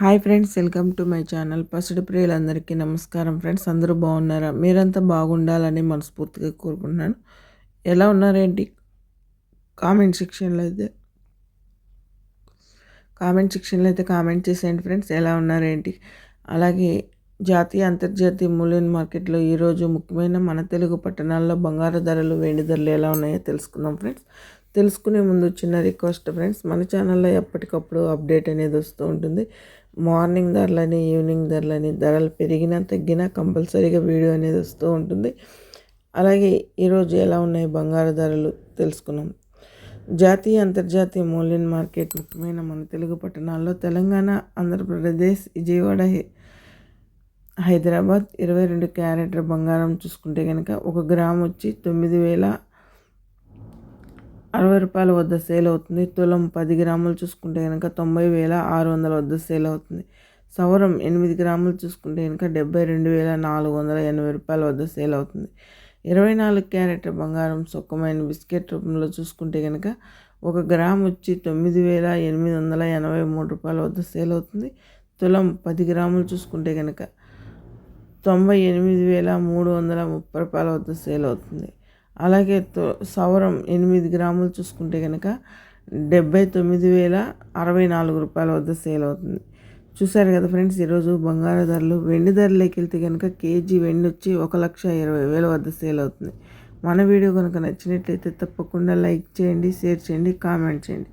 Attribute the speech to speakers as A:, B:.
A: Hi friends welcome to my channel. పసుడు ప్రియులందరికీ నమస్కారం friends. అందరూ బాగున్నారా? మీరంతా బాగుండాలని మనస్ఫూర్తిగా కోరుకుంటున్నాను. ఎలా ఉన్నారేంటి కామెంట్ సెక్షన్లో అయితే కామెంట్ సెక్షన్లో అయితే కామెంట్ చేసేయండి ఫ్రెండ్స్. ఎలా ఉన్నారేంటి అలాగే జాతీయ అంతర్జాతీయ మూల్యం మార్కెట్లో ఈరోజు ముఖ్యమైన మన తెలుగు పట్టణాల్లో బంగారు ధరలు వెండి ధరలు ఎలా ఉన్నాయో తెలుసుకుందాం ఫ్రెండ్స్. తెలుసుకునే ముందు చిన్న రిక్వెస్ట్ ఫ్రెండ్స్. మన ఛానల్లో ఎప్పటికప్పుడు అప్డేట్ అనేది వస్తూ ఉంటుంది. మార్నింగ్ ధరలని ఈవినింగ్ ధరలని ధరలు పెరిగినా తగ్గినా కంపల్సరీగా వీడియో అనేది వస్తూ ఉంటుంది. అలాగే ఈరోజు ఎలా ఉన్నాయి బంగారు ధరలు తెలుసుకున్నాం. జాతీయ అంతర్జాతీయ మూల్యం మార్కెట్ ముఖ్యమైన మన తెలుగు పట్టణాల్లో తెలంగాణ ఆంధ్రప్రదేశ్ విజయవాడ హైదరాబాద్ ఇరవై రెండు క్యారెట్ల బంగారం చూసుకుంటే కనుక ఒక గ్రామ్ వచ్చి తొమ్మిది వేల అరవై రూపాయల వద్ద సేల్ అవుతుంది. తులం పది గ్రాములు చూసుకుంటే కనుక తొంభై వేల ఆరు వందల వద్ద సేల్ అవుతుంది. సవరం ఎనిమిది గ్రాములు చూసుకుంటే కనుక డెబ్బై రెండు వేల నాలుగు వందల ఎనభై రూపాయల వద్ద సేల్ అవుతుంది. ఇరవై నాలుగు క్యారెట్ బంగారం సుఖమైన బిస్కెట్ రూపంలో చూసుకుంటే కనుక ఒక గ్రామ్ వచ్చి తొమ్మిది వేల ఎనిమిది వందల ఎనభై మూడు రూపాయల వద్ద సేల్ అవుతుంది. తులం పది గ్రాములు చూసుకుంటే కనుక తొంభై ఎనిమిది వేల మూడు వందల ముప్పై రూపాయల వద్ద సేల్ అవుతుంది. అలాగే సవరం ఎనిమిది గ్రాములు చూసుకుంటే కనుక డెబ్బై తొమ్మిది వేల అరవై నాలుగు రూపాయల వద్ద సేల్ అవుతుంది. చూసారు కదా ఫ్రెండ్స్ ఈరోజు బంగారు ధరలు వెండి ధరలోకి వెళ్తే కనుక కేజీ వెండి వచ్చి ఒక లక్ష ఇరవై వేల వద్ద సేల్ అవుతుంది. మన వీడియో కనుక నచ్చినట్లయితే తప్పకుండా లైక్ చేయండి షేర్ చేయండి కామెంట్ చేయండి.